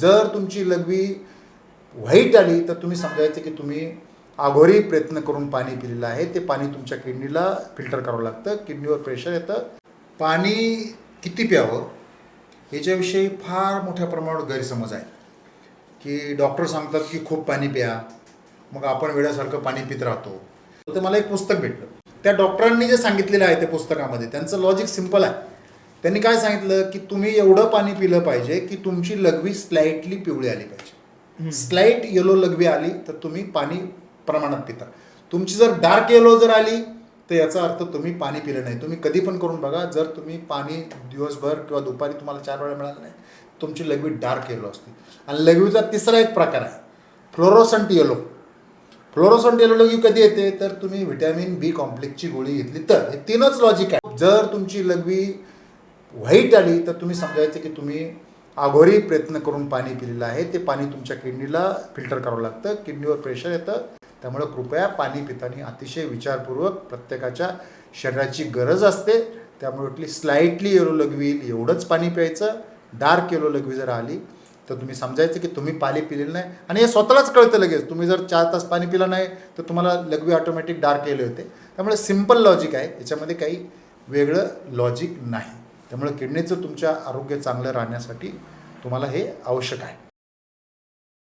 जर तुमची लघवी व्हाईट आली तर तुम्ही समजायचं की तुम्ही आघोरी प्रयत्न करून पाणी पिलेलं आहे. ते पाणी तुमच्या किडनीला फिल्टर करावं लागतं. किडनीवर प्रेशर येतं. पाणी किती प्यावं याच्याविषयी फार मोठ्या प्रमाणावर गैरसमज आहे की डॉक्टर सांगतात की खूप पाणी प्या. मग आपण वेळासारखं पाणी पित राहतो. तर मला एक पुस्तक भेटलं. त्या डॉक्टरांनी जे सांगितलेलं आहे त्या पुस्तकामध्ये त्यांचं लॉजिक सिंपल आहे. त्यांनी काय सांगितलं? की तुम्ही एवढं पाणी पिलं पाहिजे की तुमची लघवी स्लाइटली पिवळी आली पाहिजे. स्लाइट येलो लघवी आली तर तुम्ही पाणी प्रमाणात पिता. तुमची जर डार्क येलो जर आली तर याचा अर्थ तुम्ही पाणी पिलं नाही. तुम्ही कधी पण करून बघा जर तुम्ही पाणी दिवसभर किंवा दुपारी तुम्हाला चार वेळा मिळालं नाही तुमची लघवी डार्क येलो असते. आणि लघवीचा तिसरा एक प्रकार आहे फ्लोरोसंट येलो फ्लोरोसंट येलो लघवी कधी येते? तर तुम्ही व्हिटॅमिन बी कॉम्प्लेक्सची गोळी घेतली तर. हे तीनच लॉजिक आहे. जर तुमची लघवी वाईट आली तर तुम्ही समजायचं की तुम्ही आघोरी प्रयत्न करून पाणी पिलेलं आहे. ते पाणी तुमच्या किडनीला फिल्टर करावं लागतं. किडनीवर प्रेशर येतं. त्यामुळे कृपया पाणी पिताना अतिशय विचारपूर्वक प्रत्येकाच्या शरीराची गरज असते. त्यामुळे वाटली स्लाइटली येलो लघवी येईल एवढंच पाणी प्यायचं. डार्क येलो लघवी जर आली तर तुम्ही समजायचं की तुम्ही पाणी पिलेलं नाही. आणि हे स्वतःलाच कळतं लगेच. तुम्ही जर चार तास पाणी पिलं नाही तर तुम्हाला लघवी ऑटोमॅटिक डार्क येले होते त्यामुळे सिंपल लॉजिक आहे. याच्यामध्ये काही वेगळं लॉजिक नाही. त्यामुळे किडनीचं तुमच्या आरोग्य चांगलं राहण्यासाठी तुम्हाला हे आवश्यक आहे.